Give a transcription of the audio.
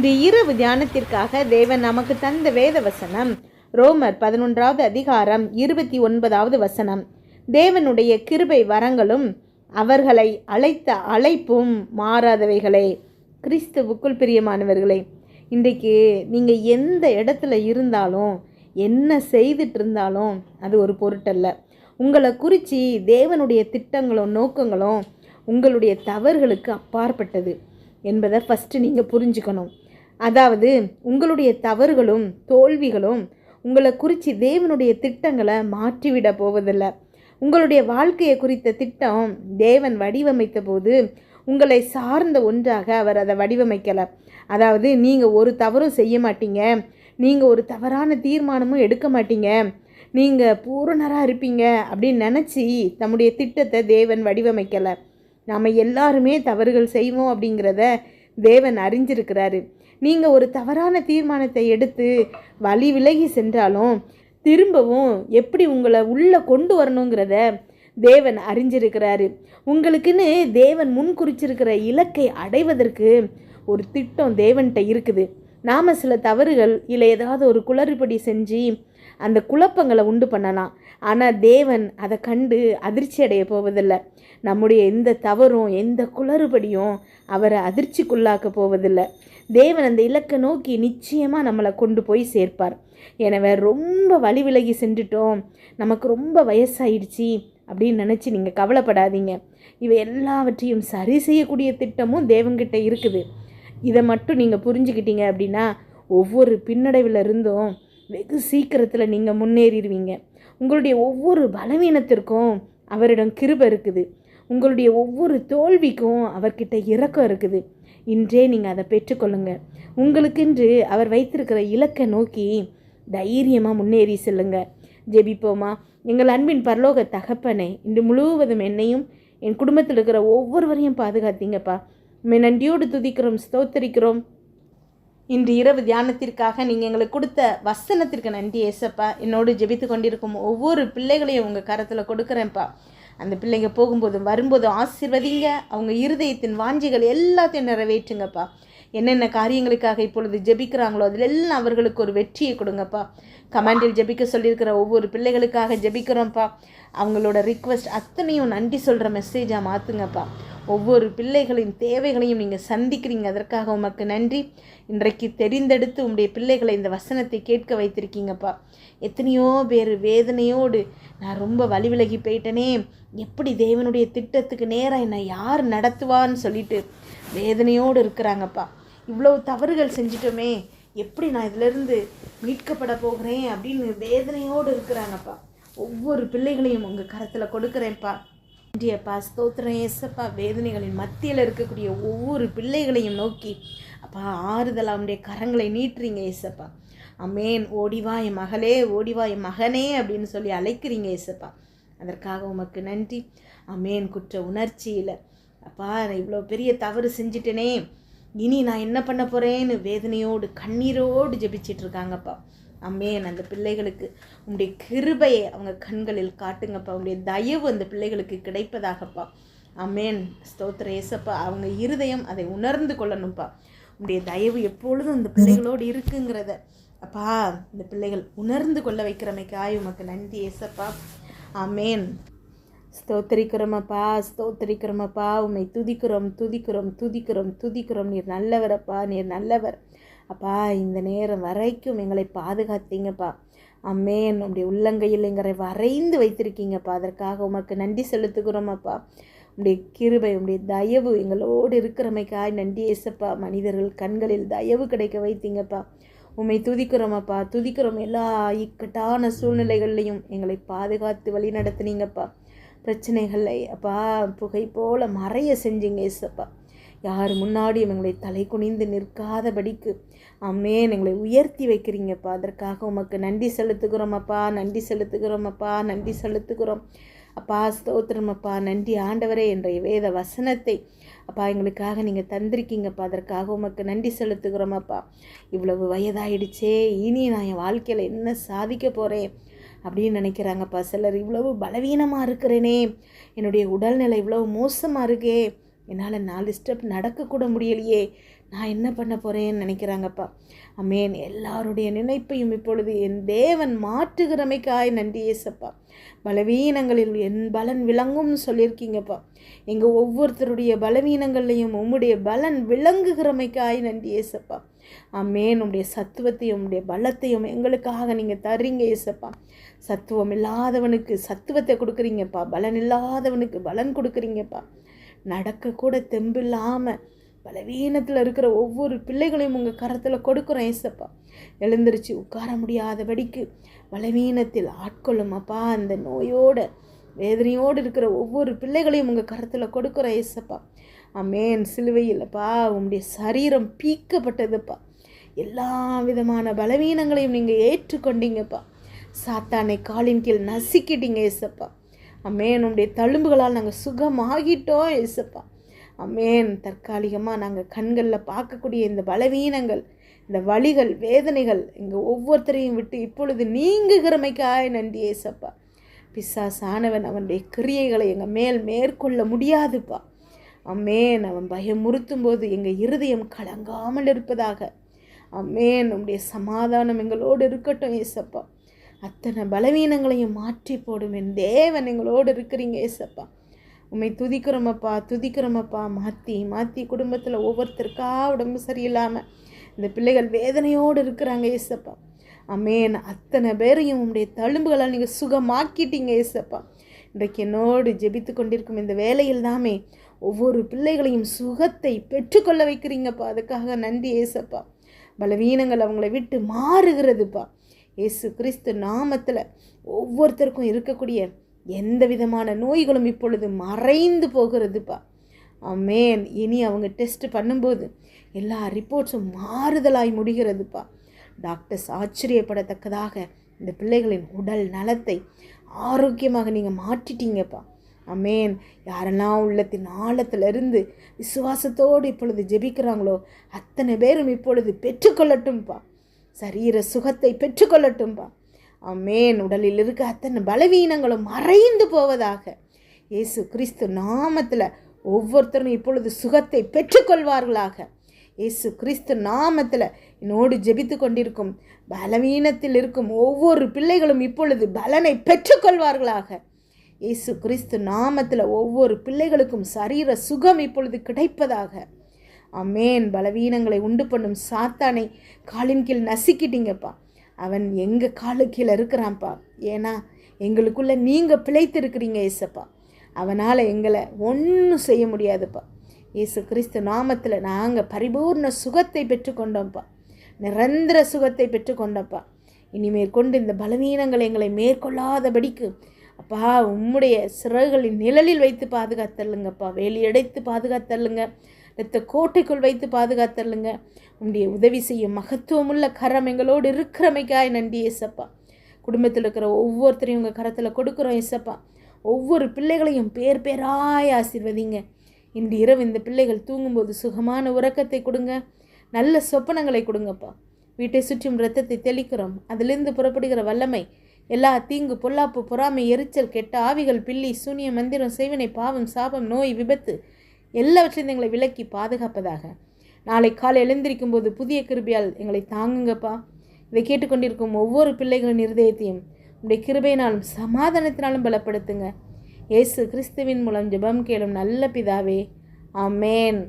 இன்று இரவு தியானத்திற்காக தேவன் நமக்கு தந்த வேத வசனம் ரோமர் பதினொன்றாவது அதிகாரம் இருபத்தி ஒன்பதாவது வசனம். தேவனுடைய கிருபை வரங்களும் அவர்களை அழைத்த அழைப்பும் மாறாதவைகளே. கிறிஸ்துவுக்குள் பிரியமானவர்களே இன்றைக்கு நீங்கள் எந்த இடத்துல இருந்தாலும் என்ன செய்துட்டு இருந்தாலும் அது ஒரு பொருட்டல்ல. உங்களை குறித்து தேவனுடைய திட்டங்களும் நோக்கங்களும் உங்களுடைய தவறுகளுக்கு அப்பாற்பட்டது என்பதை ஃபஸ்ட்டு நீங்கள் புரிஞ்சுக்கணும். அதாவது உங்களுடைய தவறுகளும் தோல்விகளும் உங்களை குறித்து தேவனுடைய திட்டங்களை மாற்றிவிட போவதில்லை. உங்களுடைய வாழ்க்கையை குறித்த திட்டம் தேவன் வடிவமைத்த போது உங்களை சார்ந்த ஒன்றாக அவர் அதை வடிவமைக்கலை. அதாவது நீங்கள் ஒரு தவறும் செய்ய மாட்டீங்க. நீங்கள் ஒரு தவறான தீர்மானமும் எடுக்க மாட்டீங்க. நீங்கள் பூரணராக இருப்பீங்க அப்படின்னு நினச்சி தம்முடைய திட்டத்தை தேவன் வடிவமைக்கலை. நாம் எல்லாருமே தவறுகள் செய்வோம் அப்படிங்கிறத தேவன் அறிஞ்சிருக்கிறாரு. நீங்கள் ஒரு தவறான தீர்மானத்தை எடுத்து வழி விலகி சென்றாலும் திரும்பவும் எப்படி உங்களை உள்ளே கொண்டு வரணுங்கிறத தேவன் அறிஞ்சிருக்கிறாரு. உங்களுக்குன்னு தேவன் முன் குறிச்சிருக்கிற இலக்கை அடைவதற்கு ஒரு திட்டம் தேவன்கிட்ட இருக்குது. நாம் சில தவறுகள் இல்லை ஏதாவது ஒரு குளறுபடி செஞ்சு அந்த குழப்பங்களை உண்டு பண்ணலாம். ஆனால் தேவன் அதை கண்டு அதிர்ச்சி அடைய போவதில்லை. நம்முடைய எந்த தவறும் எந்த குளறுபடியும் அவரை அதிர்ச்சிக்குள்ளாக்க போவதில்லை. தேவன் அந்த இலக்கை நோக்கி நிச்சயமாக நம்மளை கொண்டு போய் சேர்ப்பார். எனவே ரொம்ப வழி விலகி சென்றுட்டோம். நமக்கு ரொம்ப வயசாயிடுச்சு அப்படின்னு நினச்சி நீங்கள் கவலைப்படாதீங்க. இவை எல்லாவற்றையும் சரி செய்யக்கூடிய திட்டமும் தேவங்கிட்ட இருக்குது. இதை மட்டும் நீங்கள் புரிஞ்சுக்கிட்டீங்க அப்படின்னா ஒவ்வொரு பின்னடைவில் இருந்தும் வெகு சீக்கிரத்தில் நீங்கள் முன்னேறிடுவீங்க. உங்களுடைய ஒவ்வொரு பலவீனத்திற்கும் அவரிடம் கிருப இருக்குது. உங்களுடைய ஒவ்வொரு தோல்விக்கும் அவர்கிட்ட இறக்கம் இருக்குது. இன்றே நீங்கள் அதை பெற்றுக்கொள்ளுங்க. உங்களுக்கென்று அவர் வைத்திருக்கிற இலக்கை நோக்கி தைரியமாக முன்னேறி செல்லுங்க. ஜெபிப்போமா? எங்கள் அன்பின் பரலோக தகப்பனே இன்று முழுவதும் என்னையும் என் குடும்பத்தில் இருக்கிற ஒவ்வொருவரையும் பாதுகாத்தீங்கப்பா. உண்மை நன்றியோடு துதிக்கிறோம் ஸ்தோத்தரிக்கிறோம். இன்று இரவு தியானத்திற்காக நீங்கள் எங்களுக்கு கொடுத்த வசனத்திற்கு நன்றி ஏசப்பா. என்னோடு ஜெபித்து கொண்டிருக்கும் ஒவ்வொரு பிள்ளைகளையும் உங்கள் கரத்தில் கொடுக்குறேன்ப்பா. அந்த பிள்ளைங்க போகும்போதும் வரும்போதும் ஆசிர்வதிங்க. அவங்க இருதயத்தின் வாஞ்சிகள் எல்லாத்தையும் நிறைவேற்றுங்கப்பா. என்னென்ன காரியங்களுக்காக இப்பொழுது ஜெபிக்கிறாங்களோ அதில் எல்லாம் அவர்களுக்கு ஒரு வெற்றியை கொடுங்கப்பா. கமாண்டில் ஜெபிக்க சொல்லியிருக்கிற ஒவ்வொரு பிள்ளைகளுக்காக ஜெபிக்கிறோம்ப்பா. அவங்களோட ரிக்வெஸ்ட் அத்தனையும் நன்றி சொல்கிற மெசேஜாக மாற்றுங்கப்பா ஒவ்வொரு பிள்ளைகளின் தேவைகளையும் நீங்கள் சந்திக்கிறீங்க. அதற்காக உமக்கு நன்றி. இன்றைக்கு தெரிந்தெடுத்து உங்களுடைய பிள்ளைகளை இந்த வசனத்தை கேட்க வைத்திருக்கீங்கப்பா. எத்தனையோ பேர் வேதனையோடு நான் ரொம்ப வழி விலகி போயிட்டனே. எப்படி தேவனுடைய திட்டத்துக்கு நேராக என்னை யார் நடத்துவான்னு சொல்லிட்டு வேதனையோடு இருக்கிறாங்கப்பா. இவ்வளோ தவறுகள் செஞ்சிட்டோமே எப்படி நான் இதிலிருந்து மீட்கப்பட போகிறேன் அப்படின்னு வேதனையோடு இருக்கிறாங்கப்பா. ஒவ்வொரு பிள்ளைகளையும் உங்கள் கரத்தில் கொடுக்குறேன்ப்பா. நன்றியப்பா ஸ்தோத்திரம் ஏசப்பா வேதனைகளின் மத்தியில் இருக்கக்கூடிய ஒவ்வொரு பிள்ளைகளையும் நோக்கி அப்பா ஆறுதல் அவனுடைய கரங்களை நீட்டுறீங்க ஏசப்பா. அமேன் ஓடிவா என் மகளே ஓடிவா என் மகனே அப்படின்னு சொல்லி அழைக்கிறீங்க ஏசப்பா. அதற்காக உமக்கு நன்றி. அமேன் குற்ற உணர்ச்சியில் அப்பா நான் இவ்வளோ பெரிய தவறு செஞ்சிட்டேனே. இனி நான் என்ன பண்ண போகிறேன்னு வேதனையோடு கண்ணீரோடு ஜெபிச்சிட்டு இருக்காங்கப்பா அம்மேன் அந்த பிள்ளைகளுக்கு உங்களுடைய கிருபையை அவங்க கண்களில் காட்டுங்கப்பா. உங்களுடைய தயவு அந்த பிள்ளைகளுக்கு கிடைப்பதாகப்பா. அம்மேன். ஸ்தோத்திர ஏசப்பா. அவங்க இருதயம் அதை உணர்ந்து கொள்ளணும்ப்பா. உங்களுடைய தயவு எப்பொழுதும் இந்த பிள்ளைகளோடு இருக்குங்கிறத அப்பா இந்த பிள்ளைகள் உணர்ந்து கொள்ள வைக்கிறமைக்காய் உமக்கு நன்றி ஏசப்பா. அமேன் ஸ்தோத்திரிக்கிறோமப்பா ஸ்தோத்திரிக்கிறோமப்பா. உண்மை துதிக்கிறோம் துதிக்கிறோம் துதிக்கிறோம் துதிக்கிறோம். நீர் நல்லவரப்பா நீர் நல்லவர். அப்பா இந்த நேரம் வரைக்கும் எங்களை பாதுகாத்தீங்கப்பா. அம்மேன். உடைய உள்ளங்கையில் எங்களை வரைந்து வைத்திருக்கீங்கப்பா. அதற்காக உமக்கு நன்றி செலுத்துகிறோமப்பா. உடைய கிருபை உடைய தயவு எங்களோடு இருக்கிறமைக்காய் நன்றி ஏசப்பா. மனிதர்கள் கண்களில் தயவு கிடைக்க வைத்தீங்கப்பா. உம்மை துதிக்கிறோமப்பா. துதிக்கிறோம் எல்லா இக்கட்டான சூழ்நிலைகள்லையும் எங்களை பாதுகாத்து வழி நடத்துனீங்கப்பா பிரச்சனைகளை அப்பா புகை போல மறைய செஞ்சீங்க இசப்பா யார் முன்னாடியும் எங்களை தலை குனிந்து நிற்காதபடிக்கு அம்மேன் எங்களை உயர்த்தி வைக்கிறீங்கப்பா. அதற்காக உமக்கு நன்றி செலுத்துகிறோம் அப்பா நன்றி செலுத்துகிறோம் அப்பா நன்றி செலுத்துகிறோம். அப்பா ஸ்தோத்திரம் அப்பா. நன்றி ஆண்டவரே என்ற வேத வசனத்தை அப்பா எங்களுக்காக நீங்கள் தந்திருக்கீங்கப்பா. அதற்காக உமக்கு நன்றி செலுத்துகிறோம் அப்பா. இவ்வளவு வயதாயிடுச்சே இனி நான் என் வாழ்க்கையில் என்ன சாதிக்க போகிறேன் அப்படின்னு நினைக்கிறாங்கப்பா சிலர் இவ்வளவு பலவீனமாக இருக்கிறேனே. என்னுடைய உடல்நிலை இவ்வளவு மோசமாக இருக்கே. என்னால் நாலு ஸ்டெப் நடக்கக்கூட முடியலையே. நான் என்ன பண்ண போகிறேன்னு நினைக்கிறாங்கப்பா அமேன். எல்லாருடைய நினைப்பையும் இப்பொழுது என் தேவன் மாற்றுகிறமைக்காய். நன்றி ஏசப்பா பலவீனங்களில் என் பலன் விளங்கும்னு சொல்லியிருக்கீங்கப்பா எங்கள் ஒவ்வொருத்தருடைய பலவீனங்கள்லையும் உம்முடைய பலன் விளங்குகிறமைக்காய். நன்றி ஏசப்பா அம்மேன் உடைய சத்துவத்தையும் உடைய பலத்தையும் எங்களுக்காக நீங்கள் தரீங்க ஏசப்பா. சத்துவம் இல்லாதவனுக்கு சத்துவத்தை கொடுக்குறீங்கப்பா. பலன் இல்லாதவனுக்கு பலன் கொடுக்குறீங்கப்பா. நடக்கக்கூட கூட தெம்பில்லாமல் பலவீனத்தில் இருக்கிற ஒவ்வொரு பிள்ளைகளையும் உங்கள் கரத்தில் கொடுக்குறோம் ஏசப்பா. எழுந்திருச்சு உட்கார முடியாதபடிக்கு பலவீனத்தில் ஆட்கொள்ளும் அப்பா. அந்த நோயோட வேதனையோடு இருக்கிற ஒவ்வொரு பிள்ளைகளையும் உங்கள் கரத்தில் கொடுக்குறோம் ஏசப்பா. அம்மேன் சிலுவையில்ப்பா உங்களுடைய சரீரம் பீக்கப்பட்டதுப்பா. எல்லா விதமான பலவீனங்களையும் நீங்கள் ஏற்றுக்கொண்டீங்கப்பா. சாத்தானை காலின் கீழ் நசுக்கிட்டீங்க ஏசப்பா. அம்மேன் உடைய தழும்புகளால் நாங்கள் சுகமாகிட்டோம் ஏசப்பா. அமேன் தற்காலிகமாக நாங்கள் கண்களில் பார்க்கக்கூடிய இந்த பலவீனங்கள் இந்த வழிகள் வேதனைகள் எங்கள் ஒவ்வொருத்தரையும் விட்டு இப்பொழுது நீங்குகிறமைக்காய் நன்றி ஏசப்பா. பிசாசானவன் அவனுடைய கிரியைகளை எங்கள் மேல் மேற்கொள்ள முடியாதுப்பா. அம்மேன் அவன் பயமுறுத்தும் போது எங்கள் இருதயம் கலங்காமல் இருப்பதாக. அம்மேன் உடைய சமாதானம் எங்களோடு இருக்கட்டும் ஏசப்பா. அத்தனை பலவீனங்களையும் மாற்றி போடும் என் தேவன் எங்களோடு இருக்கிறீங்க ஏசப்பா. உண்மை துதிக்கிறோமப்பா துதிக்கிறோமப்பா மாற்றி மாற்றி குடும்பத்தில் ஒவ்வொருத்தருக்கா உடம்பு சரியில்லாமல் இந்த பிள்ளைகள் வேதனையோடு இருக்கிறாங்க ஏசப்பா. அமேன் அத்தனை பேரையும் உங்களுடைய தழும்புகளால் நீங்கள் சுகமாக்கிட்டீங்க ஏசப்பா. இன்றைக்கு என்னோடு ஜெபித்து கொண்டிருக்கும் இந்த வேலையில் தாமே ஒவ்வொரு பிள்ளைகளையும் சுகத்தை பெற்றுக்கொள்ள வைக்கிறீங்கப்பா. அதுக்காக நன்றி ஏசப்பா. பலவீனங்கள் அவங்கள விட்டு மாறுகிறதுப்பா. ஏசு கிறிஸ்து நாமத்தில் ஒவ்வொருத்தருக்கும் இருக்கக்கூடிய எந்த விதமான நோய்களும் இப்பொழுது மறைந்து போகிறதுப்பா. அமேன் இனி அவங்க டெஸ்ட் பண்ணும்போது எல்லா ரிப்போர்ட்ஸும் மாறுதலாய் முடிகிறதுப்பா. டாக்டர்ஸ் ஆச்சரியப்படத்தக்கதாக இந்த பிள்ளைகளின் உடல் நலத்தை ஆரோக்கியமாக நீங்கள் மாற்றிட்டீங்கப்பா. அமேன் யாரெல்லாம் உள்ளத்தின் ஆழத்திலிருந்து விசுவாசத்தோடு இப்பொழுது ஜெபிக்கிறாங்களோ அத்தனை பேரும் இப்பொழுது பெற்றுக்கொள்ளட்டும்ப்பா சரீர சுகத்தை பெற்றுக்கொள்ளட்டும்பா. அமேன் உடலில் இருக்க அத்தனை பலவீனங்களும் மறைந்து போவதாக இயேசு கிறிஸ்து நாமத்தில் ஒவ்வொருத்தரும் இப்பொழுது சுகத்தை பெற்றுக்கொள்வார்களாக. இயேசு கிறிஸ்து நாமத்தில் என்னோடு ஜெபித்து கொண்டிருக்கும் பலவீனத்தில் இருக்கும் ஒவ்வொரு பிள்ளைகளும் இப்பொழுது பலனை பெற்றுக்கொள்வார்களாக. இயேசு கிறிஸ்து நாமத்தில் ஒவ்வொரு பிள்ளைகளுக்கும் சரீர சுகம் இப்பொழுது கிடைப்பதாக. அமேன் பலவீனங்களை உண்டு பண்ணும் சாத்தானை காலின் கீழ் நசுக்கிட்டீங்கப்பா. அவன் எங்கள் காலு கீழே இருக்கிறான்ப்பா. ஏன்னா எங்களுக்குள்ளே நீங்கள் பிழைத்திருக்கிறீங்க ஏசப்பா. அவனால் எங்களை ஒன்றும் செய்ய முடியாதுப்பா. இயேசு கிறிஸ்து நாமத்தில் நாங்கள் பரிபூர்ண சுகத்தை பெற்றுக்கொண்டோம்ப்பா. நிரந்தர சுகத்தை பெற்றுக்கொண்டோம்ப்பா. இனிமேற்கொண்டு இந்த பலவீனங்களை எங்களை மேற்கொள்ளாதபடிக்கு அப்பா உம்முடைய சிறகுகளின் நிழலில் வைத்து பாதுகாத்தல்லுங்கப்பா வேலியடைத்து பாதுகாத்தல்லுங்க இரத்த கோட்டைக்குள் வைத்து பாதுகாத்தல்லுங்க உம்முடைய உதவி செய்யும் மகத்துவமுள்ள கரம் எங்களோடு இருக்கிறமைக்காய். நன்றி ஏசப்பா குடும்பத்தில் இருக்கிற ஒவ்வொருத்தரையும் உங்கள் கரத்தில் கொடுக்குறோம் ஏசப்பா ஒவ்வொரு பிள்ளைகளையும் பேர் பேராய் ஆசிர்வதிங்க. இன்று இரவு இந்த பிள்ளைகள் தூங்கும்போது சுகமான உறக்கத்தை கொடுங்க. நல்ல சொப்பனங்களை கொடுங்கப்பா. வீட்டை சுற்றும் ரத்தத்தை தெளிக்கிறோம். அதிலிருந்து புறப்படுகிற வல்லமை எல்லா தீங்கு பொல்லாப்பு பொறாமை எரிச்சல் கெட்ட ஆவிகள் பில்லி சூனிய மந்திரம் செய்வினை பாவம் சாபம் நோய் விபத்து எல்லாவற்றையும் எங்களை விலக்கி பாதுகாப்பதாக. நாளை காலை எழுந்திருக்கும் போது புதிய கிருபியால் எங்களை தாங்குங்கப்பா. இதை கேட்டுக்கொண்டிருக்கும் ஒவ்வொரு பிள்ளைகளின் இருதயத்தையும் உடைய கிருபையினாலும் சமாதானத்தினாலும் பலப்படுத்துங்க. இயேசு கிறிஸ்துவின் மூலம் ஜெபம் கேளும் நல்ல பிதாவே. அமேன்